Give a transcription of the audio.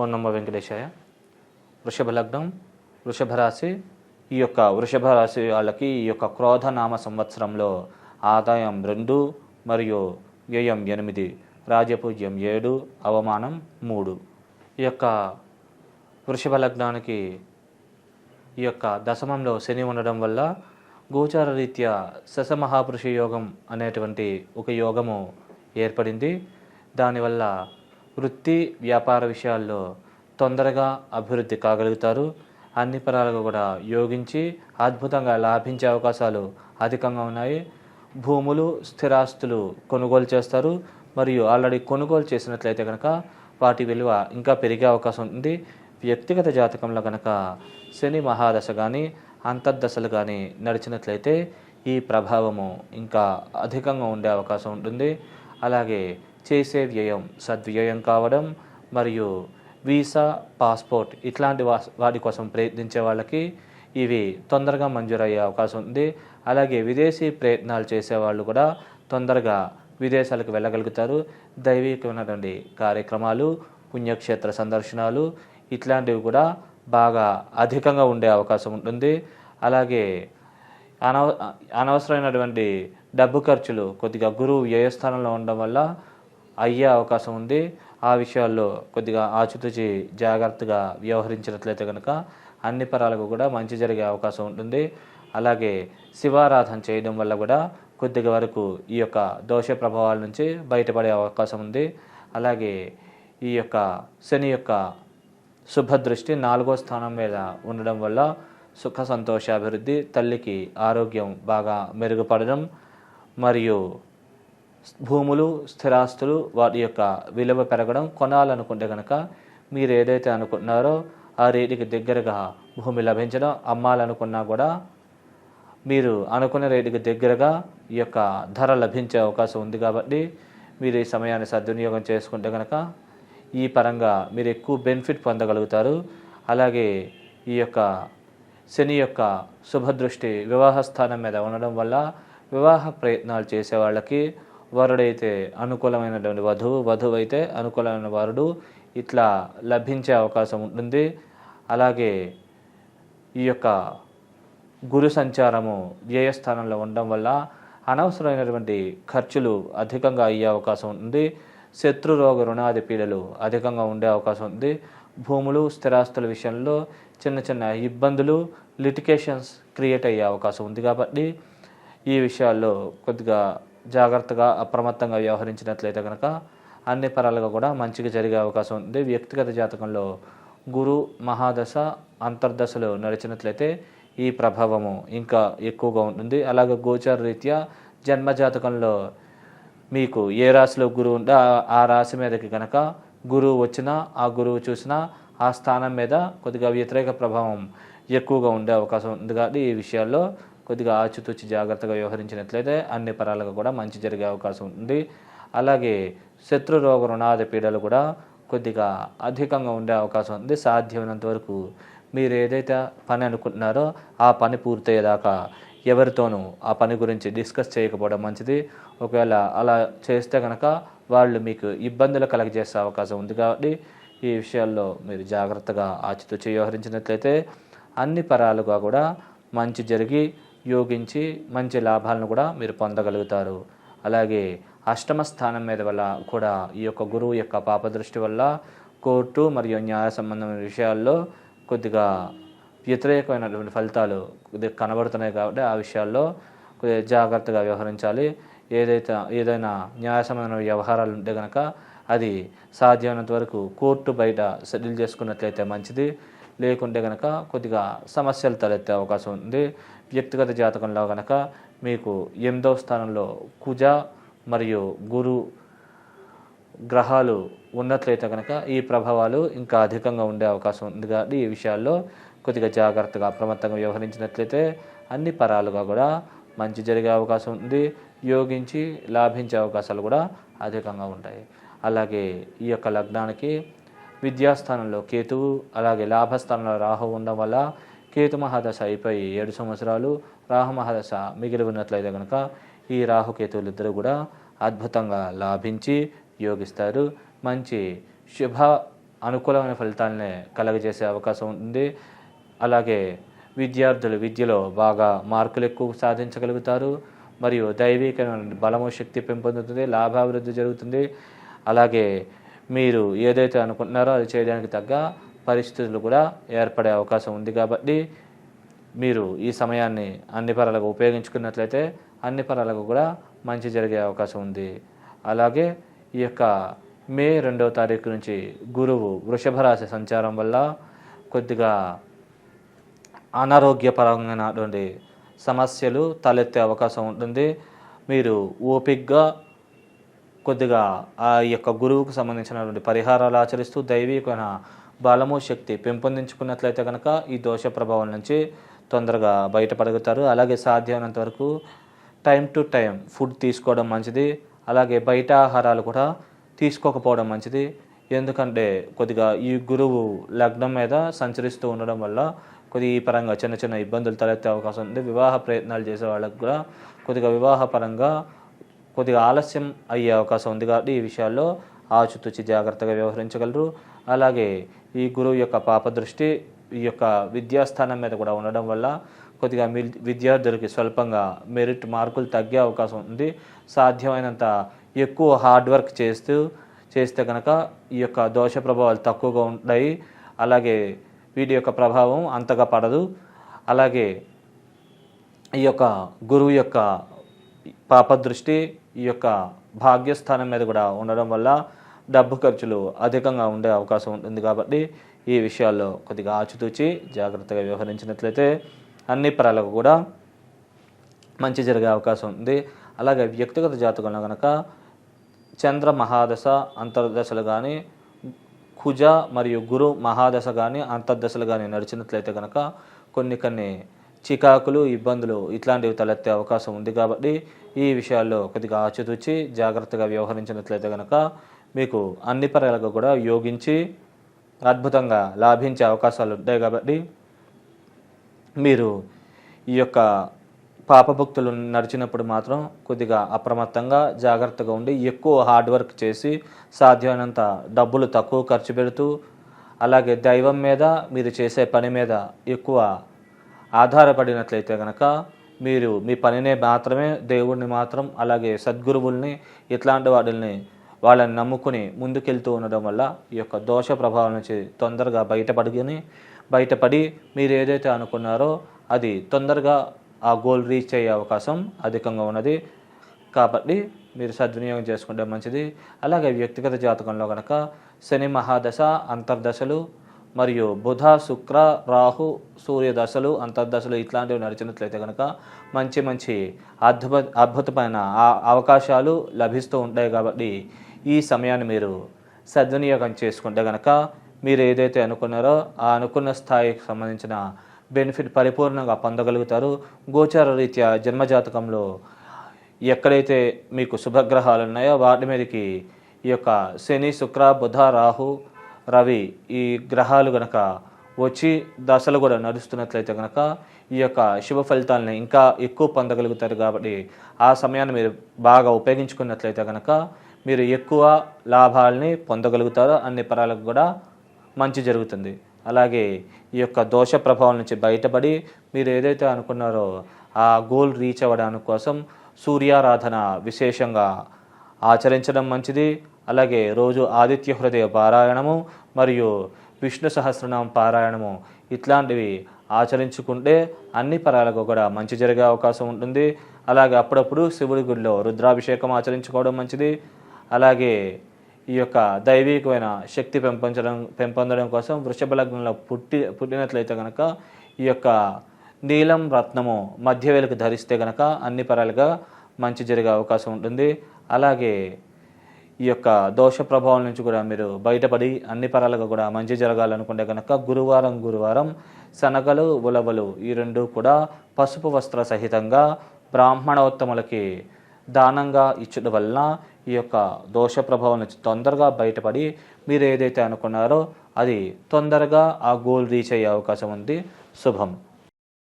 ఓం నమ్మ వెంకటేశాయ. వృషభ లగ్నం వృషభ రాశి. ఈ యొక్క వృషభ రాశి వాళ్ళకి ఈ యొక్క క్రోధనామ సంవత్సరంలో ఆదాయం రెండు మరియు వ్యయం ఎనిమిది రాజపూజ్యం ఏడు అవమానం మూడు. ఈ యొక్క వృషభ లగ్నానికి ఈ యొక్క దశమంలో శని ఉండడం వల్ల గోచార రీత్యా శశమహాపురుష యోగం అనేటువంటి ఒక యోగము ఏర్పడింది. దానివల్ల వృత్తి వ్యాపార విషయాల్లో తొందరగా అభివృద్ధి కాగలుగుతారు. అన్ని పరాలుగా కూడా యోగించి అద్భుతంగా లాభించే అవకాశాలు అధికంగా ఉన్నాయి. భూములు స్థిరాస్తులు కొనుగోలు చేస్తారు. మరియు ఆల్రెడీ కొనుగోలు చేసినట్లయితే కనుక వాటి విలువ ఇంకా పెరిగే అవకాశం ఉంది. వ్యక్తిగత జాతకంలో కనుక శని మహాదశ కానీ అంతర్దశలు కానీ నడిచినట్లయితే ఈ ప్రభావము ఇంకా అధికంగా ఉండే అవకాశం ఉంటుంది. అలాగే చేసే వ్యయం సద్వ్యయం కావడం మరియు వీసా పాస్పోర్ట్ ఇట్లాంటి వా- వాటి కోసం ప్రయత్నించే వాళ్ళకి ఇవి తొందరగా మంజూరయ్యే అవకాశం ఉంది. అలాగే విదేశీ ప్రయత్నాలు చేసేవాళ్ళు కూడా తొందరగా విదేశాలకు వెళ్ళగలుగుతారు. దైవికమైనటువంటి కార్యక్రమాలు పుణ్యక్షేత్ర సందర్శనాలు ఇట్లాంటివి కూడా బాగా అధికంగా ఉండే అవకాశం ఉంటుంది. అలాగే అనవ అనవసరమైనటువంటి డబ్బు ఖర్చులు కొద్దిగా గురువు వ్యయస్థానంలో ఉండడం వల్ల అయ్యే అవకాశం ఉంది. ఆ విషయాల్లో కొద్దిగా ఆచితూచి జాగ్రత్తగా వ్యవహరించినట్లయితే కనుక అన్ని పరాలకు కూడా మంచి జరిగే అవకాశం ఉంటుంది. అలాగే శివారాధన చేయడం వల్ల కూడా కొద్దిగా వరకు ఈ యొక్క దోష ప్రభావాల నుంచి బయటపడే అవకాశం ఉంది. అలాగే ఈ యొక్క శని యొక్క శుభదృష్టి నాలుగో స్థానం మీద ఉండడం వల్ల సుఖ సంతోషాభివృద్ధి తల్లికి ఆరోగ్యం బాగా మెరుగుపడడం మరియు భూములు స్థిరాస్తులు వాటి యొక్క విలువ పెరగడం కొనాలనుకుంటే కనుక మీరు ఏదైతే అనుకుంటున్నారో ఆ రేటుకి దగ్గరగా భూమి లభించడం అమ్మాలనుకున్నా కూడా మీరు అనుకున్న రేటుకి దగ్గరగా ఈ యొక్క ధర లభించే అవకాశం ఉంది కాబట్టి మీరు ఈ సమయాన్ని సద్వినియోగం చేసుకుంటే కనుక ఈ పరంగా మీరు ఎక్కువ బెనిఫిట్ పొందగలుగుతారు. అలాగే ఈ యొక్క శని యొక్క శుభదృష్టి వివాహ స్థానం మీద ఉండడం వల్ల వివాహ ప్రయత్నాలు చేసే వాళ్ళకి వరుడైతే అనుకూలమైనటువంటి వధువు వధువు అయితే అనుకూలమైన వరుడు ఇట్లా లభించే అవకాశం ఉంటుంది. అలాగే ఈ యొక్క గురు సంచారము ధ్యేయ స్థానంలో ఉండడం వల్ల అనవసరమైనటువంటి ఖర్చులు అధికంగా అయ్యే అవకాశం ఉంది శత్రు రోగ రుణాది పీడలు అధికంగా ఉండే అవకాశం ఉంది. భూములు స్థిరాస్తుల విషయంలో చిన్న చిన్న ఇబ్బందులు లిటికేషన్స్ క్రియేట్ అయ్యే అవకాశం ఉంది కాబట్టి ఈ విషయాల్లో కొద్దిగా జాగ్రత్తగా అప్రమత్తంగా వ్యవహరించినట్లయితే కనుక అన్ని పరాలుగా కూడా మంచిగా జరిగే అవకాశం ఉంది. వ్యక్తిగత జాతకంలో గురు మహాదశ అంతర్దశలు నడిచినట్లయితే ఈ ప్రభావము ఇంకా ఎక్కువగా ఉంటుంది. అలాగే గోచార రీత్యా జన్మ జాతకంలో మీకు ఏ రాశిలో గురువు ఉంటే ఆ- ఆ రాశి మీదకి కనుక గురువు వచ్చినా ఆ గురువు చూసినా ఆ స్థానం మీద కొద్దిగా వ్యతిరేక ప్రభావం ఎక్కువగా ఉండే అవకాశం ఉంది. కాబట్టి ఈ విషయాల్లో కొద్దిగా ఆచితూచి జాగ్రత్తగా వ్యవహరించినట్లయితే అన్ని పరాలుగా కూడా మంచి జరిగే అవకాశం ఉంది అలాగే శత్రు రోగ రుణాది పీడలు కూడా కొద్దిగా అధికంగా ఉండే అవకాశం ఉంది. సాధ్యమైనంత వరకు మీరు ఏదైతే పని అనుకుంటున్నారో ఆ పని పూర్తయ్యేదాకా ఎవరితోనూ ఆ పని గురించి డిస్కస్ చేయకపోవడం మంచిది. ఒకవేళ అలా చేస్తే కనుక వాళ్ళు మీకు ఇబ్బందులు కలగజేసే అవకాశం ఉంది కాబట్టి ఈ విషయాల్లో మీరు జాగ్రత్తగా ఆచితూచి వ్యవహరించినట్లయితే అన్ని పరాలుగా కూడా మంచి జరిగి యోగించి మంచి లాభాలను కూడా మీరు పొందగలుగుతారు. అలాగే అష్టమ స్థానం మీద వల్ల కూడా ఈ యొక్క గురువు యొక్క పాపదృష్టి వల్ల కోర్టు మరియు న్యాయ సంబంధమైన విషయాల్లో కొద్దిగా వ్యతిరేకమైనటువంటి ఫలితాలు కొద్దిగా కనబడుతున్నాయి కాబట్టి ఆ విషయాల్లో కొద్దిగా జాగ్రత్తగా వ్యవహరించాలి. ఏదైతే ఏదైనా న్యాయ సంబంధమైన వ్యవహారాలు ఉంటే కనుక అది సాధ్యమైనంత వరకు కోర్టు బయట సెటిల్ చేసుకున్నట్లయితే మంచిది. లేకుంటే కనుక కొద్దిగా సమస్యలు తలెత్తే అవకాశం ఉంది. వ్యక్తిగత జాతకంలో కనుక మీకు ఎనిమిదవ స్థానంలో కుజ మరియు గురు గ్రహాలు ఉన్నట్లయితే కనుక ఈ ప్రభావాలు ఇంకా అధికంగా ఉండే అవకాశం ఉంది కాబట్టి ఈ విషయాల్లో కొద్దిగా జాగ్రత్తగా అప్రమత్తంగా వ్యవహరించినట్లయితే అన్ని పరాలుగా కూడా మంచి జరిగే అవకాశం ఉంది. యోగించి లాభించే అవకాశాలు కూడా అధికంగా ఉంటాయి. అలాగే ఈ యొక్క లగ్నానికి విద్యాస్థానంలో కేతువు అలాగే లాభస్థానంలో రాహు ఉండడం వల్ల కేతు మహాదశ అయిపోయి ఏడు సంవత్సరాలు రాహు మహాదశ మిగిలి ఉన్నట్లయితే కనుక ఈ రాహుకేతువులు ఇద్దరు కూడా అద్భుతంగా లాభించి యోగిస్తారు. మంచి శుభ అనుకూలమైన ఫలితాలనే కలగజేసే అవకాశం ఉంది అలాగే విద్యార్థులు విద్యలో బాగా మార్కులు ఎక్కువ సాధించగలుగుతారు. మరియు దైవికమైన బలము శక్తి పెంపొందుతుంది లాభాభివృద్ధి జరుగుతుంది. అలాగే మీరు ఏదైతే అనుకుంటున్నారో అది చేయడానికి తగ్గ పరిస్థితులు కూడా ఏర్పడే అవకాశం ఉంది కాబట్టి మీరు ఈ సమయాన్ని అన్ని పరాలుగా ఉపయోగించుకున్నట్లయితే అన్ని పరాలకు కూడా మంచి జరిగే అవకాశం ఉంది. అలాగే ఈ యొక్క మే రెండవ తారీఖు నుంచి గురువు వృషభ రాశి సంచారం వల్ల కొద్దిగా అనారోగ్యపరమైనటువంటి సమస్యలు తలెత్తే అవకాశం ఉంటుంది. మీరు ఓపిక్గా కొద్దిగా ఆ యొక్క గురువుకు సంబంధించినటువంటి పరిహారాలు ఆచరిస్తూ దైవికమైన బలము శక్తి పెంపొందించుకున్నట్లయితే కనుక ఈ దోష ప్రభావం నుంచి తొందరగా బయటపడగలుగుతారు. అలాగే సాధ్యమైనంత వరకు టైం టు టైం ఫుడ్ తీసుకోవడం మంచిది. అలాగే బయట ఆహారాలు కూడా తీసుకోకపోవడం మంచిది. ఎందుకంటే కొద్దిగా ఈ గురువు లగ్నం మీద సంచరిస్తూ ఉండడం వల్ల కొద్దిగా ఈ పరంగా చిన్న చిన్న ఇబ్బందులు తలెత్తే అవకాశం ఉంది. వివాహ ప్రయత్నాలు చేసే వాళ్ళకు కూడా కొద్దిగా వివాహపరంగా కొద్దిగా ఆలస్యం అయ్యే అవకాశం ఉంది కాబట్టి ఈ విషయాల్లో ఆచితూచి జాగ్రత్తగా వ్యవహరించగలరు. అలాగే ఈ గురువు యొక్క పాప దృష్టి ఈ యొక్క విద్యాస్థానం మీద కూడా ఉండడం వల్ల కొద్దిగా విద్యార్థులకి స్వల్పంగా మెరిట్ మార్కులు తగ్గే అవకాశం ఉంది. సాధ్యమైనంత ఎక్కువ హార్డ్ వర్క్ చేస్తూ చేస్తే కనుక ఈ యొక్క దోష ప్రభావాలు తక్కువగా ఉంటాయి. అలాగే వీటి యొక్క ప్రభావం అంతగా పడదు. అలాగే ఈ యొక్క గురువు యొక్క పాప దృష్టి ఈ యొక్క భాగ్యస్థానం మీద కూడా ఉండడం వల్ల డబ్బు ఖర్చులు అధికంగా ఉండే అవకాశం ఉంటుంది కాబట్టి ఈ విషయాల్లో కొద్దిగా ఆచితూచి జాగ్రత్తగా వ్యవహరించినట్లయితే అన్ని పరాలకు కూడా మంచి జరిగే అవకాశం ఉంది. అలాగే వ్యక్తిగత జాతకంలో కనుక చంద్ర మహాదశ అంతర్దశలు కానీ కుజ మరియు గురు మహాదశ కానీ అంతర్దశలు కానీ నడిచినట్లయితే కనుక కొన్ని కొన్ని చికాకులు ఇబ్బందులు ఇట్లాంటివి తలెత్తే అవకాశం ఉంది కాబట్టి ఈ విషయాల్లో కొద్దిగా ఆచితూచి జాగ్రత్తగా వ్యవహరించినట్లయితే కనుక మీకు అన్ని పరాలకు కూడా యోగించి అద్భుతంగా లాభించే అవకాశాలు ఉంటాయి కాబట్టి మీరు ఈ యొక్క పాపభక్తులు నడిచినప్పుడు మాత్రం కొద్దిగా అప్రమత్తంగా జాగ్రత్తగా ఉండి ఎక్కువ హార్డ్ వర్క్ చేసి సాధ్యమైనంత డబ్బులు తక్కువ ఖర్చు పెడుతూ అలాగే దైవం మీద మీరు చేసే పని మీద ఎక్కువ ఆధారపడినట్లయితే కనుక మీరు మీ పనినే మాత్రమే దేవుణ్ణి మాత్రం అలాగే సద్గురువుల్ని ఇట్లాంటి వాటిని వాళ్ళని నమ్ముకుని ముందుకెళ్తూ ఉండడం వల్ల ఈ యొక్క దోష ప్రభావం నుంచి తొందరగా బయటపడుకుని బయటపడి మీరు ఏదైతే అనుకున్నారో అది తొందరగా ఆ గోల్ రీచ్ అయ్యే అవకాశం అధికంగా ఉన్నది. కాబట్టి మీరు సద్వినియోగం చేసుకుంటే మంచిది. అలాగే వ్యక్తిగత జాతకంలో కనుక శని మహాదశ అంతర్దశలు మరియు బుధ శుక్ర రాహు సూర్య దశలు అంతర్దశలు ఇట్లాంటివి నడిచినట్లయితే కనుక మంచి మంచి అద్భుత అద్భుతమైన అవకాశాలు లభిస్తూ ఉంటాయి కాబట్టి ఈ సమయాన్ని మీరు సద్వినియోగం చేసుకుంటే కనుక మీరు ఏదైతే అనుకున్నారో ఆ అనుకున్న స్థాయికి సంబంధించిన బెనిఫిట్ పరిపూర్ణంగా పొందగలుగుతారు. గోచార రీత్యా జన్మజాతకంలో ఎక్కడైతే మీకు శుభగ్రహాలు ఉన్నాయో వాటి మీదకి ఈ యొక్క శని శుక్ర బుధ రాహు రవి ఈ గ్రహాలు గనక వచ్చి దశలు కూడా నడుస్తున్నట్లయితే కనుక ఈ యొక్క శుభ ఫలితాలని ఇంకా ఎక్కువ పొందగలుగుతారు కాబట్టి ఆ సమయాన్ని మీరు బాగా ఉపయోగించుకున్నట్లయితే కనుక మీరు ఎక్కువ లాభాలని పొందగలుగుతారు అన్ని పరాలకు కూడా మంచి జరుగుతుంది. అలాగే ఈ యొక్క దోష ప్రభావం నుంచి బయటపడి మీరు ఏదైతే అనుకున్నారో ఆ గోల్ రీచ్ అవ్వడానికి కోసం సూర్యారాధన విశేషంగా ఆచరించడం మంచిది. అలాగే రోజు ఆదిత్య హృదయ పారాయణము మరియు విష్ణు సహస్రనామ పారాయణము ఇట్లాంటివి ఆచరించుకుంటే అన్ని పరాలకు కూడా మంచి జరిగే అవకాశం ఉంటుంది. అలాగే అప్పుడప్పుడు శివుడి గుడిలో రుద్రాభిషేకం ఆచరించుకోవడం మంచిది. అలాగే ఈ యొక్క దైవికమైన శక్తి పెంపొంచడం పెంపొందడం కోసం వృషభ లగ్నంలో పుట్టి పుట్టినట్లయితే కనుక ఈ యొక్క నీలం రత్నము మధ్య వేలకు ధరిస్తే కనుక అన్ని పరాలుగా మంచి జరిగే అవకాశం ఉంటుంది. అలాగే ఈ యొక్క దోష ప్రభావం నుంచి కూడా మీరు బయటపడి అన్ని పరాలుగా కూడా మంచి జరగాలనుకుంటే కనుక గురువారం గురువారం శనగలు ఉలవలు ఈ రెండు కూడా పసుపు వస్త్ర సహితంగా బ్రాహ్మణోత్తములకి దానంగా ఇచ్చడం వలన ఈ యొక్క దోష ప్రభావం నుంచి తొందరగా బయటపడి మీరు ఏదైతే అనుకున్నారో అది తొందరగా ఆ గోల్ రీచ్ అయ్యే అవకాశం ఉంది. శుభం.